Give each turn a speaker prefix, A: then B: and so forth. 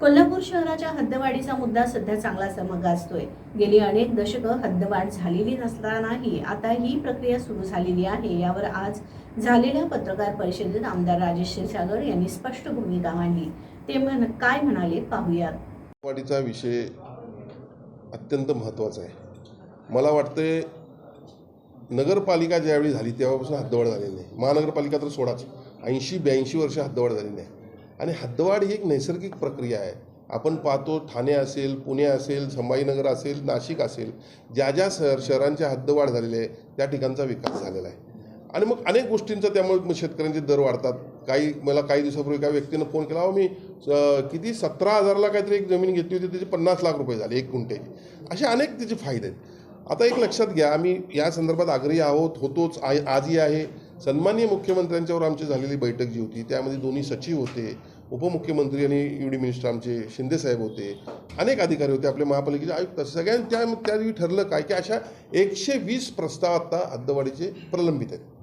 A: कोल्हापूर शहराच्या हद्दवाढीचा मुद्दा सध्या चांगला गाजतोय गेली अनेक दशकं हद्दवाढ झालेली नसतानाही आता ही प्रक्रिया सुरू झालेली आहे. यावर आज झालेल्या पत्रकार परिषदेत आमदार राजेश क्षीरसागर यांनी स्पष्ट भूमिका मांडली. ते म्हण काय म्हणाले पाहूयात.
B: वाढीचा विषय अत्यंत महत्त्वाचा आहे. मला वाटते नगरपालिका ज्यावेळी झाली तेव्हापासून हद्दवाढ झालेली नाही. महानगरपालिका तर सोडाच. ऐंशी ब्याऐंशी वर्ष हद्दवाढ झालेली नाही आणि हद्दवाढ ही एक नैसर्गिक प्रक्रिया आहे. आपण पाहतो ठाणे असेल पुणे असेल संभाजीनगर असेल नाशिक असेल ज्या ज्या शहर शहरांच्या हद्दवाढ झालेली आहे त्या ठिकाणचा विकास झालेला आहे. आणि मग अनेक गोष्टींचा त्यामुळे मग शेतकऱ्यांचे दर वाढतात. काही मला काही दिवसापूर्वी एका व्यक्तीनं फोन केला अहो मी किती सतरा हजारला काहीतरी एक जमीन घेतली होती त्याचे पन्नास लाख रुपये झाले एक गुंठ्याची असे अनेक त्याचे फायदे आहेत. आता एक लक्षात घ्या आम्ही या संदर्भात आग्रही आहोत होतोच आहे आजही आहे. सन्माननीय मुख्यमंत्र्यांच्यावर आमची झालेली बैठक जी होती त्यामध्ये दोन्ही सचिव होते उपमुख्यमंत्री आणि युडी मिनिस्टर आमचे शिंदेसाहेब होते अनेक अधिकारी होते आपले महापालिकेचे आयुक्त सगळ्यांनी त्या त्यावेळी ठरलं काय की अशा एकशे वीस प्रस्ताव आता हद्दवाडीचे प्रलंबित आहेत.